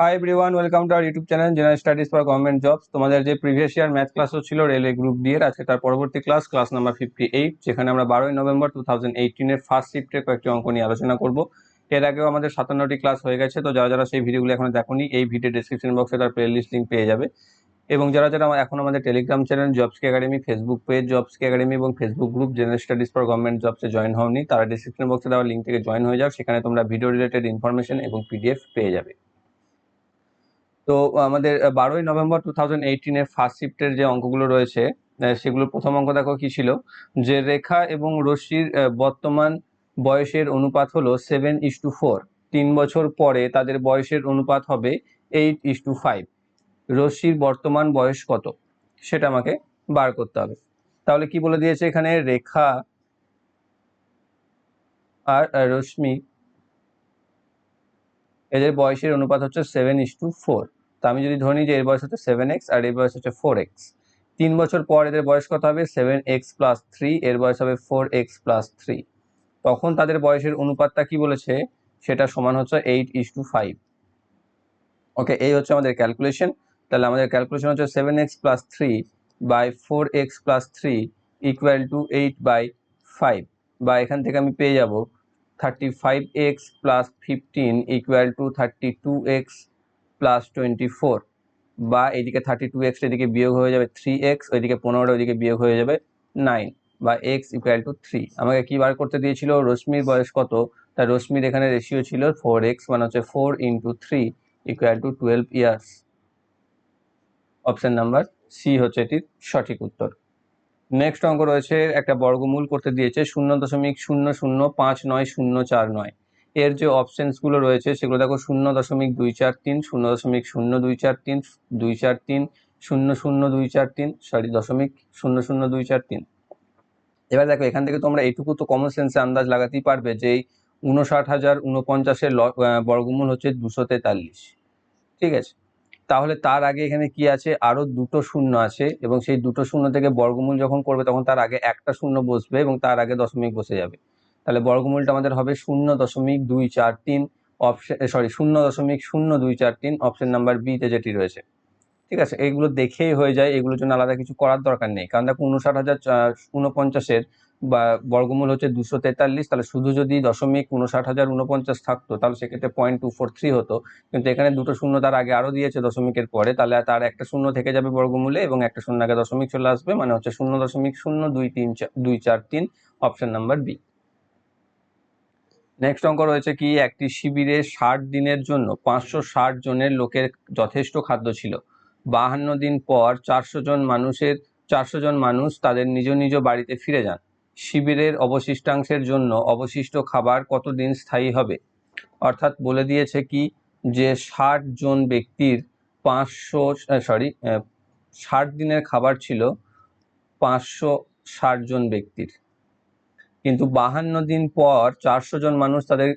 Hi everyone welcome to our YouTube channel general studies for government jobs তোমাদের যে previous year math ক্লাসও ছিল railway group D এর আজকে তার পরবর্তী class class number fifty eight যেখানে আমরা বারোই নভেম্বর টু থাউজেন্ড এইটিনের ফার্স্ট শিফটের কয়েকটি অঙ্ক নিয়ে আলোচনা করব। এর আগেও আমাদের সাতান্নটি ক্লাস হয়ে গেছে, তো যারা যারা সেই ভিডিওগুলো এখন দেখোনি, এই ভিডিও ডিসক্রিপশন বক্সে তার প্লে লিস্ট লিঙ্ক পেয়ে যাবে। এবং যারা যারা এখন আমাদের টেলিগ্রাম চ্যানেল জবসকি একাডেমি ফেসবুক পেজ জবসকি একাডেমি এবং Facebook group general studies for government জবসে join হওনি, তারা ডিসক্রিপশন বক্সে দেওয়া লিঙ্ক থেকে জয়েন হয়ে যাও, সেখানে তোমরা ভিডিও রিলেটেড ইনফরমেশন এবং পিডিএফ পেয়ে যাবে। তো আমাদের বারোই নভেম্বর টু থাউজেন্ড এইটিনের ফার্স্ট শিফটের যে অঙ্কগুলো রয়েছে সেগুলোর প্রথম অঙ্ক দেখো কি ছিল? যে রেখা এবং রশ্মির বর্তমান বয়সের অনুপাত হলো সেভেন ইস টু ফোর তিন বছর পরে তাদের বয়সের অনুপাত হবে এইট ইস টু ফাইভ রশ্মির বর্তমান বয়স কত? সেটা আমাকে বার করতে হবে। তাহলে কি বলে দিয়েছে এখানে? রেখা আর রশ্মি, এদের বয়সের অনুপাত হচ্ছে সেভেন ইস টু ফোর তো আমি যদি ধরি যে এর বয়স হচ্ছে সেভেন এক্স আর এর বয়স হচ্ছে ফোর এক্স তিন বছর পর এদের বয়স কত হবে? সেভেন এক্স প্লাস থ্রি এর বয়স হবে ফোর এক্স প্লাস থ্রি তখন তাদের বয়সের অনুপাতটা কি বলেছে? সেটা সমান হচ্ছে eight is two five okay এই হচ্ছে আমাদের ক্যালকুলেশন তাহলে আমাদের ক্যালকুলেশন হচ্ছে seven x plus three by four x plus three equal to eight by five বা এখান থেকে আমি পেয়ে যাব thirty five x plus fifteen equal to thirty two x plus twenty four বা এদিকে থার্টি টু এক্স এদিকে বিয়োগ হয়ে যাবে থ্রি এক্স ওইদিকে পনেরোটা ওইদিকে বিয়োগ হয়ে যাবে নাইন বা এক্স ইকুয়াল টু থ্রি আমাকে কী বার করতে দিয়েছিল? রশ্মির বয়স কত? তা রশ্মির এখানে রেশিও ছিল ফোর এক্স মানে হচ্ছে four into three equal to twelve years option number C হচ্ছে এটির সঠিক উত্তর। নেক্সট অঙ্ক রয়েছে, একটা বর্গমূল করতে দিয়েছে শূন্য দশমিক শূন্য শূন্য পাঁচ নয় শূন্য চার নয়। এর যে অপশনসগুলো রয়েছে, সেগুলো দেখো শূন্য দশমিক দুই চার তিন, শূন্য দশমিক শূন্য দুই চার তিন, দুই চার তিন, শূন্য শূন্য দুই চার তিন সরি দশমিক শূন্য শূন্য দুই চার তিন। এবার দেখো, এখান থেকে তোমরা এইটুকু তো কমন সেন্সে আন্দাজ লাগাতেই পারবে যে এই উনষাট হাজার উনপঞ্চাশের বর্গমূল হচ্ছে দুশো তেতাল্লিশ। ঠিক আছে? তাহলে তার আগে এখানে কি আছে? আরও দুটো শূন্য আছে এবং সেই দুটো শূন্য থেকে বর্গমূল যখন করবে, তখন তার আগে একটা শূন্য বসবে এবং তার আগে দশমিক বসে যাবে। তাহলে বর্গমূলটা আমাদের হবে শূন্য দশমিক দুই চার তিন অপশন সরি শূন্য দশমিক শূন্য দুই চার তিন অপশন নাম্বার বিতে যেটি রয়েছে। ঠিক আছে? এইগুলো দেখেই হয়ে যায়। এগুলোর জন্য আলাদা কিছু করার দরকার নেই। কারণ দেখো উনষাট হাজার উনপঞ্চাশের বা বর্গমূল হচ্ছে দুশো তেতাল্লিশ, তাহলে শুধু যদি দশমিক উনষাট হাজার উনপঞ্চাশ থাকতো, তাহলে সেক্ষেত্রে পয়েন্ট টু ফোর থ্রি হতো। কিন্তু এখানে দুটো শূন্য তার আগে আরও দিয়েছে দশমিকের পরে, তাহলে তার একটা শূন্য থেকে যাবে বর্গমূলে এবং একটা শূন্য আগে দশমিক চলে আসবে মানে হচ্ছে শূন্য দশমিক শূন্য দুই তিন দুই চার তিন অপশন নাম্বার বি নেক্সট অঙ্ক রয়েছে কি? একটি শিবিরে ষাট দিনের জন্য পাঁচশো ষাট জনের লোকের যথেষ্ট খাদ্য ছিল। বাহান্ন দিন পর চারশো জন মানুষের, চারশো জন মানুষ তাদের নিজ নিজ বাড়িতে ফিরে যান। শিবিরের অবশিষ্টাংশের জন্য অবশিষ্ট খাবার কতদিন স্থায়ী হবে? অর্থাৎ বলে দিয়েছে কি যে ষাট জন ব্যক্তির পাঁচশো সরি ষাট দিনের খাবার ছিল পাঁচশো ষাট জন ব্যক্তির। কিন্তু বাহান্ন দিন পর চারশো জন মানুষ তাদের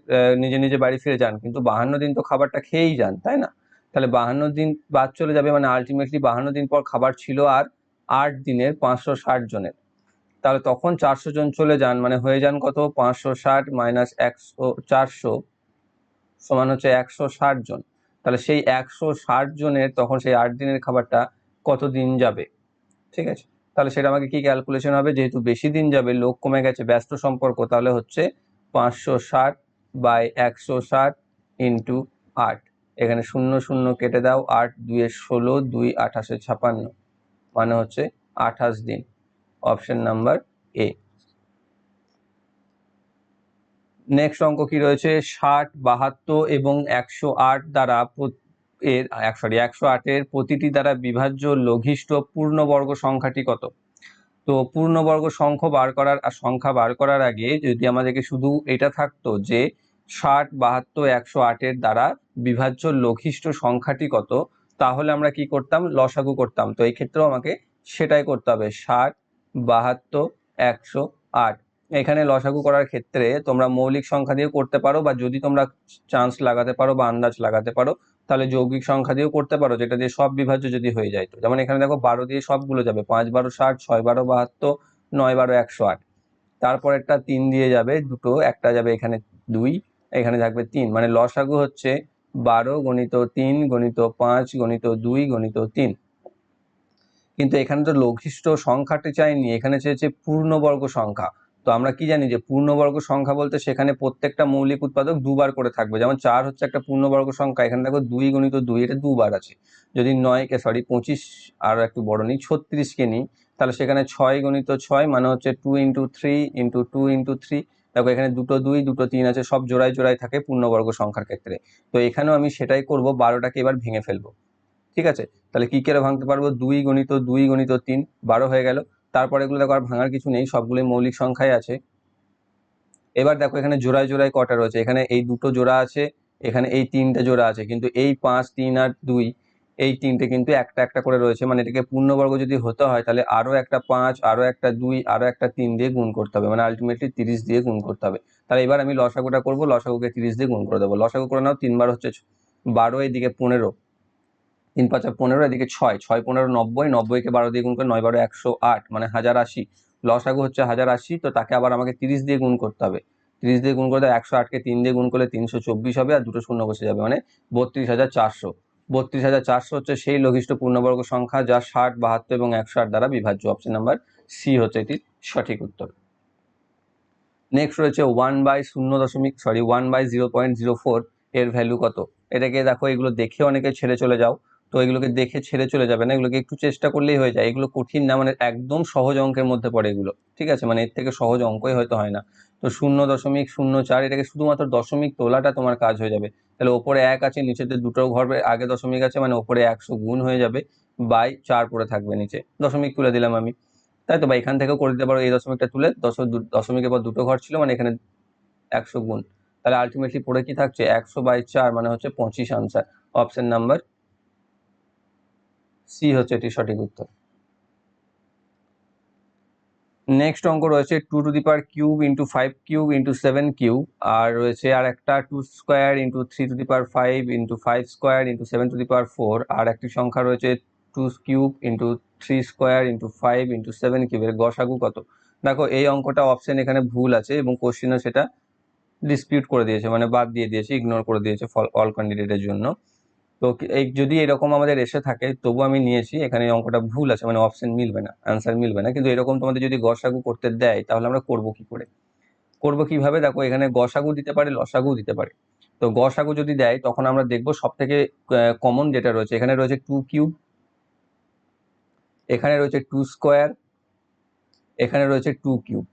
নিজে নিজে বাড়ি ফিরে যান। কিন্তু বাহান্ন দিন তো খাবারটা খেয়েই যান, তাই না? তাহলে বাহান্ন দিন বাদ চলে যাবে মানে আলটিমেটলি বাহান্ন দিন পর খাবার ছিল আর আট দিনের পাঁচশো ষাট জনের। তাহলে তখন চারশো জন চলে যান মানে হয়ে যান কত? পাঁচশো ষাট মাইনাস একশো, চারশো সমান হচ্ছে একশো ষাট জন। তাহলে সেই একশো ষাট জনের তখন সেই আট দিনের খাবারটা কত দিন যাবে? ঠিক আছে? তাহলে সেটা আমাকে কি ক্যালকুলেশন হবে? যেহেতু বেশি দিন যাবে, লোক কমে গেছে, ব্যস্ত সম্পর্ক, তাহলে হচ্ছে পাঁচশো ষাট বাই একশো ষাট ইন্টু আট। এখানে শূন্য শূন্য কেটে দাও, আট দুয়ে ষোলো, দুই আঠাশে ছাপান্ন। মানে হচ্ছে আঠাশ দিন। অপশন নাম্বার এ নেক্সট অঙ্ক কি রয়েছে? ষাট, বাহাত্তর এবং একশো আট দ্বারা এর সরি একশো আটের প্রতিটি দ্বারা বিভাজ্য লঘিষ্ঠ পূর্ণবর্গ সংখ্যাটি কত? তো পূর্ণবর্গ সংখ্যা বার করার আর সংখ্যা বার করার আগে যদি আমাদেরকে শুধু এটা থাকতো যে ষাট, বাহাত্তর, একশো আটের দ্বারা বিভাজ্য লঘিষ্ঠ সংখ্যাটি কত, তাহলে আমরা কি করতাম? লসাগু করতাম। তো এই ক্ষেত্রেও আমাকে সেটাই করতে হবে। ষাট, বাহাত্তর, একশো আট। এখানে লসাগু করার ক্ষেত্রে তোমরা মৌলিক সংখ্যা দিয়েও করতে পারো বা যদি তোমরা চান্স লাগাতে পারো বা আন্দাজ লাগাতে পারো তাহলে যৌগিক সংখ্যা দিয়েও করতে পারো, যেটা দিয়ে সব বিভাজ্য যদি হয়ে যায় তো। যেমন এখানে দেখো বারো দিয়ে সবগুলো যাবে, পাঁচ বারো ষাট, ছয় বারো বাহাত্তর, নয় বারো একশো আট। তারপর তারপরেরটা তিন দিয়ে যাবে দুটো, একটা যাবে এখানে দুই, এখানে থাকবে তিন। মানে লসাগু হচ্ছে বারো গণিত তিন, গণিত পাঁচ, গণিত দুই, গণিত তিন। কিন্তু এখানে তো লঘিষ্ঠ সংখ্যাটি চাইনি, এখানে চেয়েছে পূর্ণবর্গ সংখ্যা। তো আমরা কি জানি যে পূর্ণবর্গ সংখ্যা বলতে সেখানে প্রত্যেকটা মৌলিক উৎপাদক দুবার করে থাকবে। যেমন চার হচ্ছে একটা পূর্ণবর্গ সংখ্যা, এখানে দেখো দুই গণিত দুই, এটা দুবার আছে। যদি নয়কে সরি পঁচিশ আর একটু বড় নিই, ছত্রিশকে নিই, তাহলে সেখানে ছয় গণিত ছয় মানে হচ্ছে two into three into two into three দেখো এখানে দুটো দুই, দুটো তিন আছে, সব জোড়ায় জোড়ায় থাকে পূর্ণবর্গ সংখ্যার ক্ষেত্রে। তো এখানেও আমি সেটাই করব, বারোটাকে এবার ভেঙে ফেলব। ঠিক আছে? তাহলে কি করে ভাঙতে পারব? দুই গণিত দুই গণিত তিন, বারো হয়ে গেল। তারপরে এগুলো দেখো আর ভাঙার কিছু নেই, সবগুলোই মৌলিক সংখ্যায় আছে। এবার দেখো এখানে জোড়ায় জোড়ায় কটা রয়েছে। এখানে এই দুটো জোড়া আছে, এখানে এই তিনটে জোড়া আছে, কিন্তু এই পাঁচ, তিন আর দুই, এই তিনটে কিন্তু একটা একটা করে রয়েছে। মানে এটাকে পূর্ণবর্গ যদি হতে হয়, তাহলে আরও একটা পাঁচ, আরও একটা দুই, আরও একটা তিন দিয়ে গুণ করতে হবে। মানে আলটিমেটলি তিরিশ দিয়ে গুণ করতে হবে। তাহলে এবার আমি লসাগুটা করব, লসাগুকে তিরিশ দিয়ে গুণ করে দেবো। লসাগু করে নাও, তিনবার হচ্ছে বারো এদিকে পনেরো। তিন পাঁচা পনেরো, এদিকে ছয় ছয় পনেরো নব্বই নব্বইকে বারো দিয়ে গুণ করে নয় বারো একশো আট মানে হাজার আশি। লসাগু হচ্ছে হাজার আশি, তো তাকে আবার আমাকে তিরিশ দিয়ে গুণ করতে হবে। তিরিশ দিয়ে গুণ করতে একশো আটকে তিন দিয়ে গুণ করলে তিনশো চব্বিশ হবে আর দুটো শূন্য বসে যাবে মানে বত্রিশ হাজার চারশো। বত্রিশ হাজার চারশো হচ্ছে সেই লঘিষ্ঠ পূর্ণবর্গ সংখ্যা যা ষাট, বাহাত্তর এবং একশো আট দ্বারা বিভাজ্য। অপশন নাম্বার সি হচ্ছে এটির সঠিক উত্তর। নেক্সট রয়েছে ওয়ান বাই শূন্য দশমিক sorry one by zero point zero four এর ভ্যালু কত? এটাকে দেখো, এগুলো দেখে অনেকে ছেড়ে চলে যাও। তো এগুলোকে দেখে ছেড়ে চলে যাবে না, এগুলোকে একটু চেষ্টা করলেই হয়ে যায়। এগুলো কঠিন না মানে একদম সহজ অঙ্কের মধ্যে পড়ে এগুলো, ঠিক আছে? মানে এর থেকে সহজ অঙ্কই হয়তো হয় না। তো শূন্য দশমিক শূন্য চার, এটাকে শুধুমাত্র দশমিক তোলাটা তোমার কাজ হয়ে যাবে। তাহলে ওপরে এক আছে, নিচেতে দুটো ঘর আগে দশমিক আছে মানে ওপরে একশো গুণ হয়ে যাবে, বাই চার পরে থাকবে নিচে। দশমিক তুলে দিলাম আমি। তাই তো, বা এখান থেকেও করে দিতে পারো, এই দশমিকটা তুলে, দশ দশমিকের পর দুটো ঘর ছিল মানে এখানে একশো গুণ। তাহলে আলটিমেটলি পড়ে কি থাকছে? একশো বাই চার মানে হচ্ছে পঁচিশ আনসার অপশান নাম্বার সি হচ্ছে এটি সঠিক উত্তর। নেক্সট অঙ্ক রয়েছে two to the power cube into five cube into seven cube আর রয়েছে আর একটা two square into three to the power five into five square into seven to the power four আর একটি সংখ্যা রয়েছে two cube into three square into five into seven কিউবের গসাগু কত? দেখো, এই অঙ্কটা অপশন এখানে ভুল আছে এবং কোশ্চিনও সেটা ডিসপিউট করে দিয়েছে মানে বাদ দিয়ে দিয়েছে ইগনোর করে দিয়েছে অল ক্যান্ডিডেটের জন্য। তো এই যদি এরকম আমাদের এসে থাকে, তবু আমি নিয়েছি, এখানে অঙ্কটা ভুল আছে মানে অপশন মিলবে না অ্যান্সার মিলবে না। কিন্তু এরকম তোমাদের যদি গসাগু করতে দেয়, তাহলে আমরা করব কি করে? করব কীভাবে? দেখো, এখানে গসাগু দিতে পারে, লসাগু দিতে পারে। তো গসাগু যদি দেয়, তখন আমরা দেখব সব থেকে কমন যেটা রয়েছে, এখানে রয়েছে টু কিউব এখানে রয়েছে টু স্কোয়ার এখানে রয়েছে টু কিউব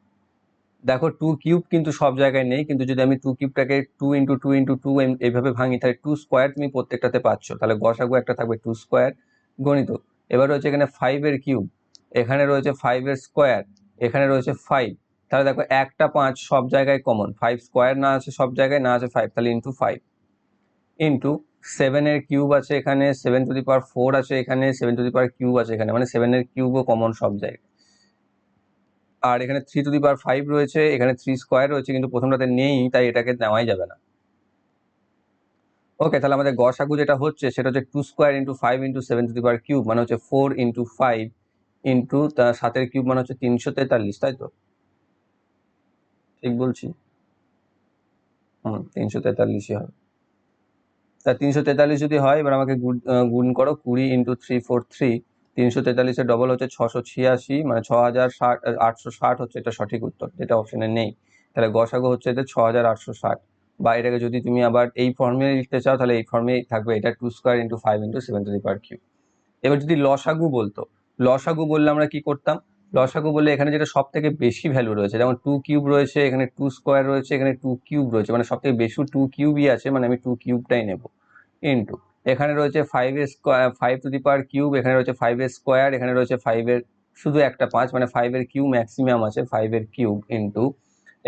দেখো টু কিউব কিন্তু সব জায়গায় নেই, কিন্তু যদি আমি two কিউবটাকে two into two into two এইভাবে ভাঙি, তাহলে টু স্কোয়ার তুমি প্রত্যেকটাতে পাচ্ছ। তাহলে গসাগু একটা থাকবে টু স্কোয়ার গণিত। এবার রয়েছে এখানে ফাইভের কিউব এখানে রয়েছে ফাইভের স্কোয়ার এখানে রয়েছে ফাইভ তাহলে দেখো একটা পাঁচ সব জায়গায় কমন ফাইভ স্কোয়ার না আছে সব জায়গায়, না আছে ফাইভ তাহলে ইন্টু ফাইভ ইন্টু সেভেনের কিউব আছে এখানে seven to the power four আছে এখানে seven to the power cube আছে এখানে মানে সেভেনের কিউবও কমন সব জায়গায়। আর এখানে three to the power five রয়েছে, এখানে থ্রি স্কোয়ার রয়েছে, কিন্তু প্রথমটাতে নেই, তাই এটাকে নেওয়াই যাবে না। ওকে তাহলে আমাদের গসাগু যেটা হচ্ছে, সেটা হচ্ছে two square into five into seven to the power cube মানে হচ্ছে ফোর ইন্টু ফাইভ ইন্টু তার সাতের কিউব মানে হচ্ছে তিনশো তেতাল্লিশ, তাই তো? ঠিক বলছি? হুম, তিনশো তেতাল্লিশই হবে। তা তিনশো তেতাল্লিশ যদি হয়, এবার আমাকে গুণ করো কুড়ি ইন্টু থ্রি ফোর থ্রি তিনশো তেতাল্লিশের ডবল হচ্ছে ছশো ছিয়াশি মানে ছ হাজার ষাট আটশো ষাট হচ্ছে এটা সঠিক উত্তর যেটা অপশানে নেই। তাহলে গসাগো হচ্ছে এতে ছ হাজার আটশো ষাট। বা এটাকে যদি তুমি আবার এই ফর্মে লিখতে চাও, তাহলে এই ফর্মে থাকবে এটা two square into five into seven to the power cube এবার যদি লসাগু বলতো, লসাগু বললে আমরা কি করতাম? লসাগু বললে এখানে যেটা সব থেকে বেশি ভ্যালু রয়েছে, যেমন টু কিউব রয়েছে, এখানে টু স্কোয়ার রয়েছে, এখানে টু কিউব রয়েছে মানে সব থেকে বেশি টু কিউবই আছে মানে আমি টু কিউবটাই নেব। ইন্টু এখানে রয়েছে five square five to the power cube এখানে রয়েছে ফাইভ এর স্কোয়ার এখানে রয়েছে ফাইভের শুধু একটা পাঁচ মানে ফাইভের কিউ ম্যাক্সিমাম আছে ফাইভের কিউব ইন্টু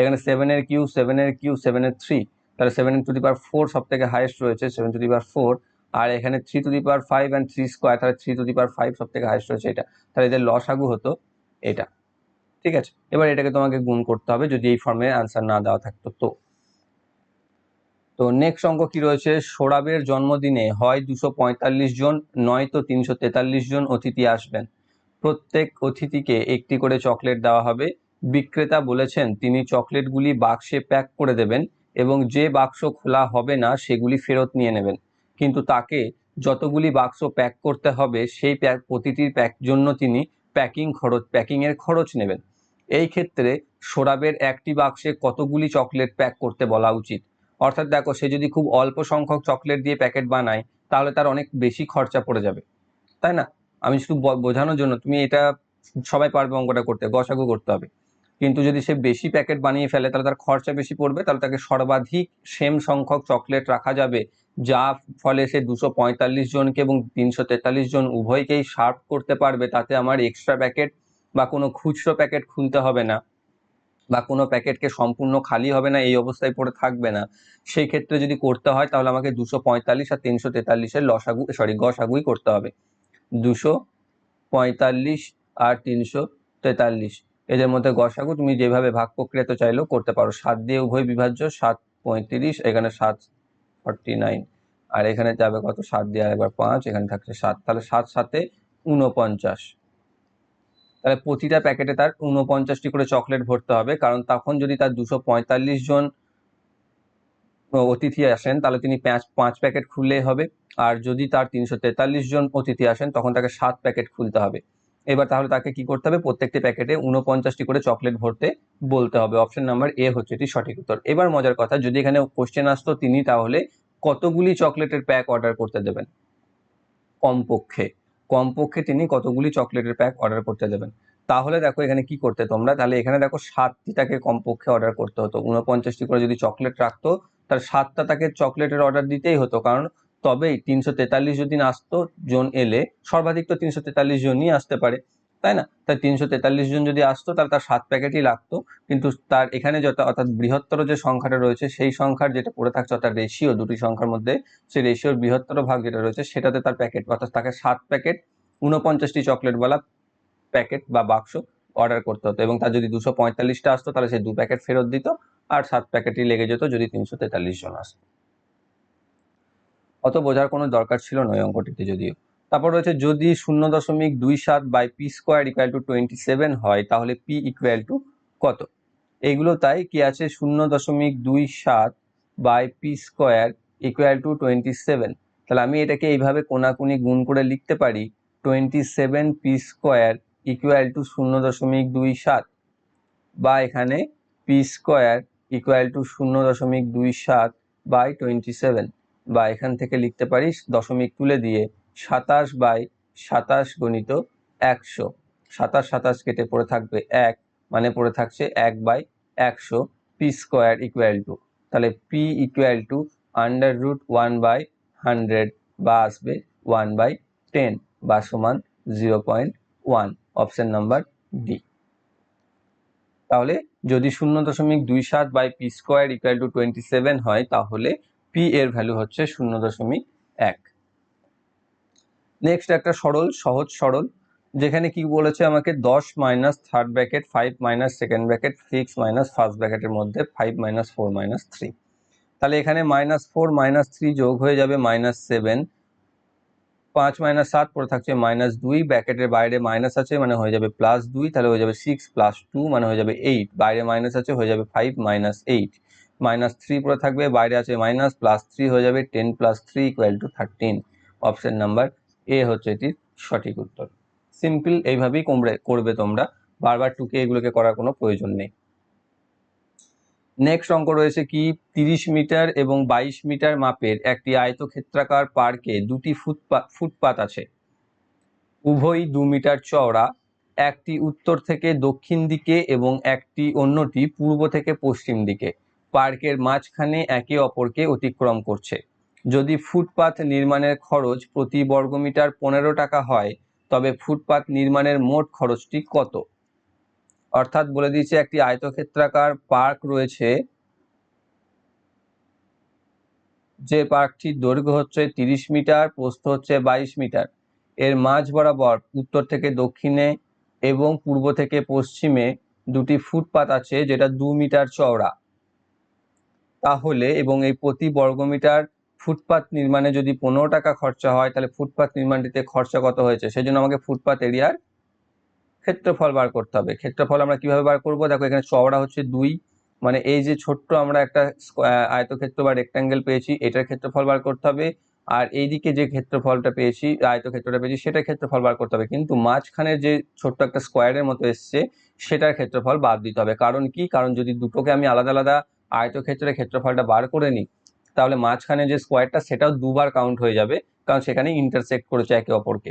এখানে সেভেনের কিউ সেভেনের কিউ সেভেনের থ্রি তাহলে seven to the power four সব থেকে হাইয়েস্ট রয়েছে seven to the power four আর এখানে three to the power five and three square তাহলে three to the power five সব থেকে হাইয়েস্ট রয়েছে এটা। তাহলে এদের লসাগু হতো এটা। ঠিক আছে? এবার এটাকে তোমাকে গুণ করতে হবে যদি এই ফর্মে আনসার না দেওয়া থাকতো। তো তো নেক্সট অঙ্ক কি রয়েছে? সোরাবের জন্মদিনে হয় দুশো জন নয়তো তিনশো তেতাল্লিশ জন অতিথি আসবেন। প্রত্যেক অতিথিকে একটি করে চকলেট দেওয়া হবে। বিক্রেতা বলেছেন, তিনি চকলেটগুলি বাক্সে প্যাক করে দেবেন এবং যে বাক্স খোলা হবে না, সেগুলি ফেরত নিয়ে নেবেন। কিন্তু তাকে যতগুলি বাক্স প্যাক করতে হবে, সেই প্যাক প্রতিটির প্যাক, জন্য তিনি প্যাকিং খরচ, প্যাকিংয়ের খরচ নেবেন। এই ক্ষেত্রে সোরাবের একটি বাক্সে কতগুলি চকলেট প্যাক করতে বলা উচিত? অর্থাৎ দেখো, সে যদি খুব অল্প সংখ্যক চকলেট দিয়ে প্যাকেট বানায়, তাহলে তার অনেক বেশি খরচা পড়ে যাবে। তাই না? আমি শুধু বোঝানোর জন্য তুমি এটা সবাই পারবে অঙ্কটা করতে, গসাগু করতে হবে। কিন্তু যদি সে বেশি প্যাকেট বানিয়ে ফেলে, তাহলে তার খরচা বেশি পড়বে, তাহলে তাকে সর্বাধিক সেম সংখ্যক চকলেট রাখা যাবে, যা ফলে সে দুশো পঁয়তাল্লিশ জনকে এবং তিনশো তেতাল্লিশ জন উভয়কেই সার্ভ করতে পারবে। তাতে আমার এক্সট্রা প্যাকেট বা কোনো খুচরো প্যাকেট খুলতে হবে না। বা কোনো প্যাকেটকে সম্পূর্ণ খালি হবে না, এই অবস্থায় পড়ে থাকবে না। সেই ক্ষেত্রে যদি করতে হয়, তাহলে আমাকে দুশো পঁয়তাল্লিশ আর তিনশো তেতাল্লিশের লসাগু সরি গসাগুই করতে হবে। দুশো পঁয়তাল্লিশ আর তিনশো তেতাল্লিশ, এদের মধ্যে গসাগু তুমি যেভাবে ভাগ প্রক্রিয়া তো চাইলেও করতে পারো। সাত দিয়ে উভয় বিভাজ্য, সাত পঁয়ত্রিশ, এখানে সাত ফর্টি নাইন, আর এখানে যাবে কত? সাত দিয়ে আর একবার পাঁচ, এখানে থাকছে সাত, তাহলে সাত সাতে উনপঞ্চাশ তাহলে প্রতিটা প্যাকেটে তার উনপঞ্চাশটি করে চকলেট ভরতে হবে। কারণ তখন যদি তার দুশো পঁয়তাল্লিশ জন অতিথি আসেন, তাহলে তিনি পাঁচ পাঁচ প্যাকেট খুললেই হবে। আর যদি তার তিনশো তেতাল্লিশ জন অতিথি আসেন, তখন তাকে সাত প্যাকেট খুলতে হবে। এবার তাহলে তাকে কি করতে হবে? প্রত্যেকটি প্যাকেটে উনপঞ্চাশটি করে চকলেট ভরতে বলতে হবে। অপশন নাম্বার এ হচ্ছে এটি সঠিক উত্তর। এবার মজার কথা, যদি এখানে কোশ্চেন আসতো তিনি তাহলে কতগুলি চকলেটের প্যাক অর্ডার করতে দেবেন? কমপক্ষে। কমপক্ষে তিনি কতগুলি চকলেটের প্যাক অর্ডার করতে দেবেন। তাহলে দেখো এখানে কি করতে তোমরা? তাহলে এখানে দেখো সাতটি তাকে কমপক্ষে অর্ডার করতে হতো। উনপঞ্চাশটি করে যদি চকলেট রাখতো তার সাতটা তাকে চকলেটের অর্ডার দিতেই হতো। কারণ তবেই তিনশো তেতাল্লিশ যদি আসতো জন এলে সর্বাধিক তো তিনশো তেতাল্লিশ জনই আসতে পারে। তাই না? তাই তিনশো তেতাল্লিশ জন যদি আসতো, তাহলে তার সাত প্যাকেটই লাগতো। কিন্তু তার এখানে যত, অর্থাৎ বৃহত্তর যে সংখ্যাটা রয়েছে, সেই সংখ্যার যেটা পড়ে থাকছে, অর্থাৎ রেশিও দুটি সংখ্যার মধ্যে, সেই রেশিওর বৃহত্তর ভাগ যেটা রয়েছে, সেটাতে তার প্যাকেট, অর্থাৎ তাকে সাত প্যাকেট উনপঞ্চাশটি চকলেটওয়ালা প্যাকেট বা বাক্স অর্ডার করতে হতো। এবং তার যদি দুশো পঁয়তাল্লিশটা আসতো, তাহলে সে দু প্যাকেট ফেরত দিত, আর সাত প্যাকেটই লেগে যেত যদি তিনশো তেতাল্লিশ জন আসতো। অত বোঝার কোনো দরকার ছিল নয় অঙ্কটিতে যদিও। তারপর রয়েছে যদি শূন্য দশমিক দুই সাত by P square equal to twenty seven হয়, তাহলে পি ইকুয়াল টু কত? এইগুলো তাই কি আছে? শূন্য দশমিক দুই সাত by P square equal to twenty seven তাহলে আমি এটাকে এইভাবে কোনাকুনি গুণ করে লিখতে পারি twenty seven P square equal to শূন্য দশমিক দুই সাত বা এখানে পি স্কোয়ার ইকুয়াল টু শূন্য দশমিক দুই সাত বাই টোয়েন্টি সেভেন বা এখান থেকে লিখতে পারিস দশমিক তুলে দিয়ে সাতাশ বাই সাতাশ গণিত একশো। সাতাশ সাতাশ কেটে পড়ে থাকবে এক মানে পড়ে থাকছে এক বাই একশো পি স্কোয়ার ইকুয়াল টু তাহলে P equal to under root one by hundred বা আসবে ওয়ান বাই টেন বা সমান zero point one option number D তাহলে যদি শূন্য দশমিক দুই সাত by P square equal to twenty seven হয়, তাহলে পি এর ভ্যালু হচ্ছে শূন্য দশমিক এক। নেক্সট একটা সরল, সহজ সরল, যেখানে কি বলেছে আমাকে দশ minus third bracket five minus second bracket six minus first ব্র্যাকেটের মধ্যে five minus four minus three তাহলে এখানে মাইনাস ফোর মাইনাস থ্রি যোগ হয়ে যাবে মাইনাস সেভেন পাঁচ মাইনাস সাত পড়ে থাকছে মাইনাস দুই ব্র্যাকেটের বাইরে মাইনাস আছে মানে হয়ে যাবে প্লাস দুই, তাহলে হয়ে যাবে সিক্স প্লাস টু মানে হয়ে যাবে এইট বাইরে মাইনাস আছে হয়ে যাবে five minus eight minus three পড়ে থাকবে, বাইরে আছে মাইনাস প্লাস থ্রি হয়ে যাবে ten plus three equal to thirteen option number A হচ্ছে এটির সঠিক উত্তর। সিম্পল এইভাবেই কোমরে, করবে তোমরা। বারবার টুকে এগুলোকে করার কোনো প্রয়োজন নেই। নেক্সট অঙ্ক রয়েছে কি? তিরিশ মিটার এবং বাইশ মিটার মাপের একটি আয়তক্ষেত্রাকার পার্কে দুটি ফুটপাত ফুটপাত আছে। উভয়ই দু মিটার চওড়া। একটি উত্তর থেকে দক্ষিণ দিকে এবং একটি অন্যটি পূর্ব থেকে পশ্চিম দিকে। পার্কের মাঝখানে একে অপরকে অতিক্রম করছে। যদি ফুটপাত নির্মাণের খরচ প্রতি বর্গমিটার পনেরো টাকা হয়, তবে ফুটপাত নির্মাণের মোট খরচটি কত? অর্থাৎ বলে দিয়েছে একটি আয়তক্ষেত্রাকার পার্ক রয়েছে, যে পার্কটির দৈর্ঘ্য হচ্ছে তিরিশ মিটার, প্রস্থ হচ্ছে বাইশ মিটার। এর মাঝ বরাবর উত্তর থেকে দক্ষিণে এবং পূর্ব থেকে পশ্চিমে দুটি ফুটপাত আছে, যেটা দু মিটার চওড়া। তাহলে এবং এই প্রতি বর্গমিটার ফুটপাত নির্মাণে যদি পনেরো টাকা খরচা হয়, তাহলে ফুটপাত নির্মাণটিতে খরচা কত হয়েছে? সেই জন্য আমাকে ফুটপাত এরিয়ার ক্ষেত্রফল বার করতে হবে। ক্ষেত্রফল আমরা কীভাবে বার করব? দেখো, এখানে চওড়া হচ্ছে দুই। মানে এই যে ছোট্ট আমরা একটা আয়তক্ষেত্র বা রেক্টাঙ্গেল পেয়েছি, এটার ক্ষেত্রফল বার করতে হবে। আর এইদিকে যে ক্ষেত্রফলটা পেয়েছি, আয়তক্ষেত্রটা পেয়েছি সেটা ক্ষেত্রফল বার করতে হবে। কিন্তু মাঝখানে যে ছোট্ট একটা স্কোয়ারের মতো এসছে, সেটার ক্ষেত্রফল বাদ দিতে হবে। কারণ কি? কারণ যদি দুটোকে আমি আলাদা আলাদা আয়তক্ষেত্রের ক্ষেত্রফলটা বার করে নিই তাহলে মাঝখানে যে স্কোয়ারটা সেটাও দুবার কাউন্ট হয়ে যাবে, কারণ সেখানে ইন্টারসেক্ট করেছে একে অপরকে।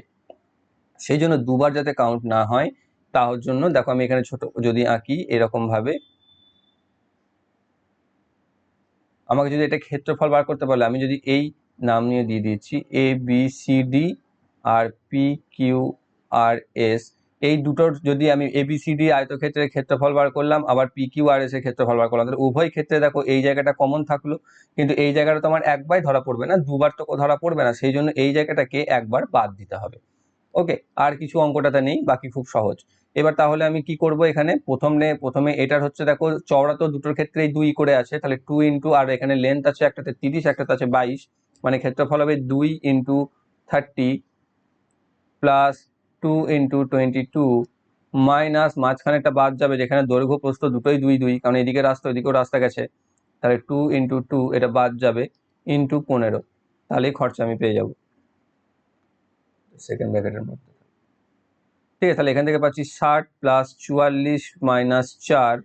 সেই জন্য দুবার যাতে কাউন্ট না হয়, তার জন্য দেখো আমি এখানে ছোট, যদি আঁকি এরকম ভাবে আমাকে যদি এটা ক্ষেত্রফল বার করতে পারলে, আমি যদি এই নাম নিয়ে দিয়ে দিচ্ছি এ বি সি ডি আর পি কিউ আর এস এই দুটোর যদি আমি এবিসিডি আয়তক্ষেত্রের ক্ষেত্রফল বার করলাম, আবার পি কিউ আর এস এর ক্ষেত্রফল বার করলাম, তাহলে উভয় ক্ষেত্রে দেখো এই জায়গাটা কমন থাকল, কিন্তু এই জায়গাটা তো আমার একবার ধরা পড়বে না, দুবার তো ধরা পড়বে না, সেই জন্য এই জায়গাটাকে একবার বাদ দিতে হবে। ওকে আর কিছু অঙ্কটাতে নেই, বাকি খুব সহজ। এবার তাহলে আমি কি করব এখানে? প্রথমে প্রথমে এটার হচ্ছে দেখো, চওড়া তো দুটোর ক্ষেত্রেই দুই করে আছে, তাহলে টু ইন্টু আর এখানে লেন্থ আছে একটাতে তিরিশ, একটাতে আছে বাইশ মানে ক্ষেত্রফল হবে দুই into thirty plus two into twenty two minus মাঝখানে একটা বাদ যাবে, যেখানে দৈর্ঘ্য প্রস্থ দুটোই দুই দুই, কারণ এদিকে রাস্তা, ওইদিকেও রাস্তা গেছে, তাহলে টু ইন্টু টু এটা বাদ যাবে ইন্টু পনেরো তাহলেই খরচা আমি পেয়ে যাব। সেকেন্ড ব্র্যাকেটের মধ্যে। ঠিক আছে, তাহলে এখান থেকে পাচ্ছি ষাট প্লাস চুয়াল্লিশ মাইনাস চার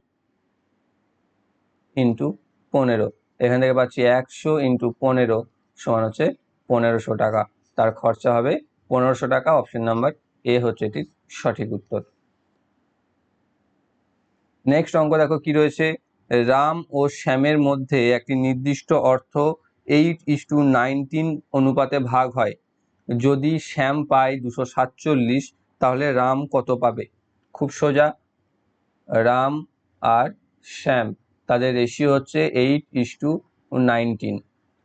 ইন্টু পনেরো, এখান থেকে পাচ্ছি একশো ইন্টু পনেরো সমান হচ্ছে পনেরোশো টাকা, তার খরচা হবে পনেরোশো টাকা অপশন নাম্বার এ হচ্ছে এটির সঠিক উত্তর। নেক্সট অঙ্ক দেখো কি রয়েছে? রাম ও শ্যামের মধ্যে একটি নির্দিষ্ট অর্থ এইট ইস টু নাইনটিন অনুপাতে ভাগ হয়। যদি শ্যাম পায় দুশো সাতচল্লিশ, তাহলে রাম কত পাবে? খুব সোজা। রাম আর শ্যাম, তাদের রেশিও হচ্ছে এইট ইস টু নাইনটিন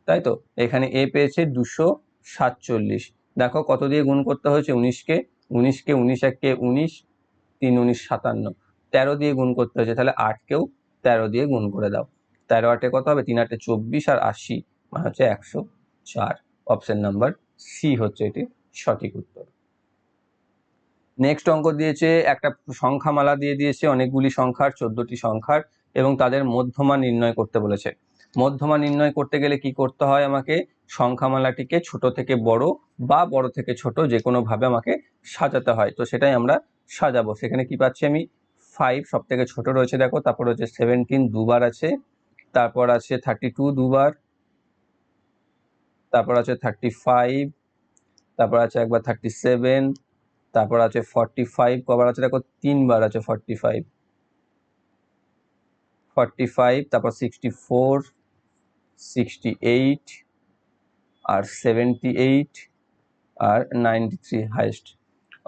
তাই তো? এখানে এ পেয়েছে দুশো সাতচল্লিশ। দেখো কত দিয়ে গুণ করতে হয়েছে? উনিশকে উনিশকে উনিশ এককে উনিশ, তিন উনিশ, সাতান্ন। তেরো দিয়ে গুণ করতে হয়েছে, তাহলে আটকেও তেরো দিয়ে গুণ করে দাও। তেরো আটে কত হবে? তিন আটে চব্বিশ আর আশি মানে হচ্ছে একশো চার। অপশন নাম্বার সি হচ্ছে এটি সঠিক উত্তর। নেক্সট অঙ্ক দিয়েছে, একটা সংখ্যামালা দিয়ে দিয়েছে, অনেকগুলি সংখ্যার, চোদ্দটি সংখ্যার, এবং তাদের মধ্যমা নির্ণয় করতে বলেছে। মধ্যমা নির্ণয় করতে গেলে কি করতে হয় আমাকে সংখ্যামালাটিকে ছোট থেকে বড় বা বড় থেকে ছোট যে কোনোভাবে আমাকে সাজাতে হয়। তো সেটাই আমরা সাজাবো। সেখানে কি পাচ্ছি আমি? ফাইভ সব থেকে ছোট রয়েছে দেখো, তারপর হচ্ছে সেভেন্টিন দুবার আছে, তারপর আছে থার্টি টু দুবার, তারপর আছে থার্টি ফাইভ তারপর আছে একবার থার্টি সেভেন তারপর আছে ফর্টি ফাইভ কবার আছে দেখো তিনবার আছে ফর্টি ফাইভ ফর্টি ফাইভ তারপর সিক্সটি ফোর সিক্সটি এইট আর সেভেন্টি এইট আর নাইনটি থ্রি হাইস্ট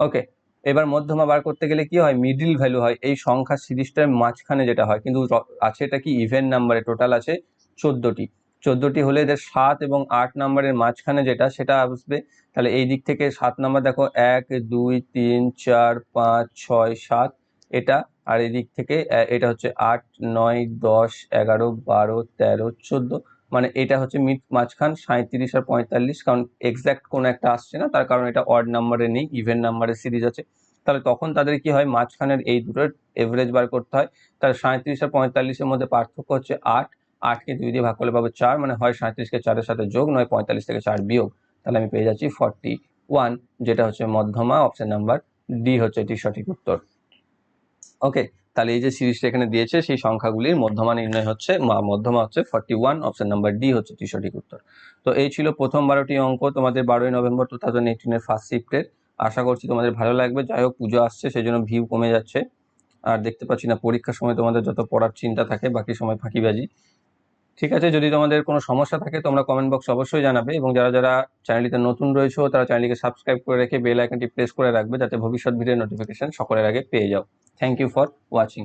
ওকে এবার মধ্যমা বার করতে গেলে কি হয়? মিডিল ভ্যালু হয়। এই সংখ্যা সিরিজটার মাঝখানে যেটা হয়, কিন্তু আছে এটা কি? ইভেন নাম্বারে টোটাল আছে চোদ্দোটি। চোদ্দোটি হলে এদের সাত এবং আট নাম্বারের মাঝখানে যেটা, সেটা আসবে। তাহলে এই দিক থেকে সাত নাম্বার দেখো, এক, দুই, তিন, চার, পাঁচ, ছয়, সাত, এটা। আর এই দিক থেকে এটা হচ্ছে আট, নয়, দশ, এগারো, বারো, তেরো, চোদ্দ। মানে এটা হচ্ছে মিড মাঝখান সাঁত্রিশ আর পঁয়তাল্লিশ, কারণ এক্স্যাক্ট কোনো একটা আসছে না, তার কারণ এটা অড নাম্বারে নেই ইভেন নাম্বারের সিরিজ আছে। তাহলে তখন তাদের কি হয়? মাঝখানের এই দুটোর এভারেজ বার করতে হয়। তাহলে সাঁত্রিশ আর পঁয়তাল্লিশের মধ্যে পার্থক্য হচ্ছে আট। আটকে দুই দিয়ে ভাগ করলে পাবো চার মানে হয় সাঁত্রিশকে চারের সাথে যোগ, নয় পঁয়তাল্লিশ থেকে চার বিয়োগ। তাহলে আমি পেয়ে যাচ্ছি ফর্টি ওয়ান যেটা হচ্ছে মধ্যমা অপশন নাম্বার ডি হচ্ছে এটি সঠিক উত্তর। ওকে তাহলে এই যে সিরিজটা এখানে দিয়েছে, সেই সংখ্যাগুলির মধ্যমা নির্ণয় হচ্ছে মধ্যমা হচ্ছে forty one option number D হচ্ছে টি সঠিক উত্তর। তো এই ছিল প্রথম বারোটি অঙ্ক, তোমাদের বারোই নভেম্বর টু থাউজেন্ড এইটিনের ফার্স্ট শিফটের আশা করছি তোমাদের ভালো লাগবে। যাই হোক, পুজো আসছে সেই জন্য ভিউ কমে যাচ্ছে। আর দেখতে পাচ্ছি না, পরীক্ষার সময় তোমাদের যত পড়ার চিন্তা থাকে, বাকি সময় ফাঁকিবাজি। ঠিক আছে, যদি তোমাদের কোনো সমস্যা থাকে তোমরা কমেন্ট বক্স অবশ্যই জানাবে এবং যারা যারা চ্যানেলটিতে নতুন রয়েছে, তারা চ্যানেলটিকে সাবস্ক্রাইব করে রেখে বেল আইকনটি প্রেস করে রাখবে যাতে ভবিষ্যৎ ভিডিও নোটিফিকেশন সকলের আগে পেয়ে যাও। Thank you for watching